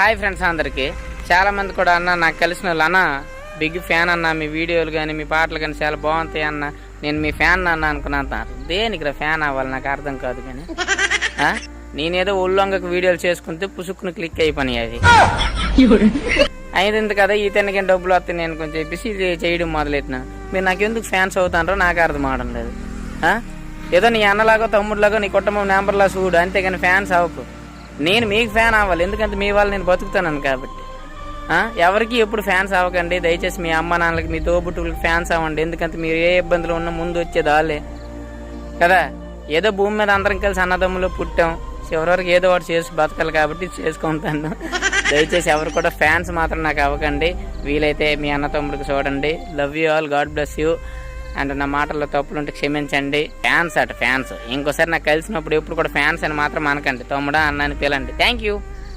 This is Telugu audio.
హాయ్ ఫ్రెండ్స్ అందరికి. చాలామంది కూడా అన్న నాకు కలిసిన వాళ్ళు అన్న బిగ్ ఫ్యాన్ అన్న మీ వీడియోలు కానీ మీ పాటలు కానీ చాలా బాగుంటాయి అన్న నేను మీ ఫ్యాన్ అన్న అనుకున్నాను దేనికి ఫ్యాన్ అవ్వాలి నాకు అర్థం కాదు కానీ. నేనేదో ఉల్లంగకు వీడియోలు చేసుకుంటే పుసుక్కును క్లిక్ అయిపోయి అవి అయింది కదా ఈ తినకి డబ్బులు వస్తాయి నేను కొంచెం చెప్పేసి ఇది చేయడం మొదలెట్టిన. మీరు నాకు ఎందుకు ఫ్యాన్స్ అవుతానో నాకు అర్థం అవడం లేదు. ఏదో నీ అన్నలాగో తమ్ముడులాగో నీ కుటుంబం నెంబర్లా చూడు అంతేగాని ఫ్యాన్స్ అవ్వకు. నేను మీకు ఫ్యాన్ అవ్వాలి. ఎందుకంటే మీ వాళ్ళు నేను బతుకుతాను కాబట్టి. ఎవరికి ఎప్పుడు ఫ్యాన్స్ అవ్వకండి. దయచేసి మీ అమ్మ నాన్నలకి మీ తోబుట్టువులకి ఫ్యాన్స్ అవ్వండి. ఎందుకంటే మీరు ఏ ఇబ్బందులు ఉన్నా ముందు వచ్చేది వాళ్ళే కదా? ఏదో భూమి మీద అందరం కలిసి అన్నదమ్ములు పుట్టాం. చివరి వరకు ఏదో ఒకటి చేసి బతకాలి కాబట్టి చేసుకుంటాను. దయచేసి ఎవరు కూడా ఫ్యాన్స్ మాత్రం నాకు అవ్వకండి. వీలైతే మీ అన్న తమ్ముడికి చూడండి. Love you all God bless you and నా మాటల్లో తప్పులుంటే క్షమించండి. ఫ్యాన్స్ అట ఫ్యాన్స్. ఇంకోసారి నాకు కలిసినప్పుడు ఎప్పుడు కూడా ఫ్యాన్స్ అని మాత్రం అనకండి. తమ్ముడా అన్న అని పిలండి థ్యాంక్ యూ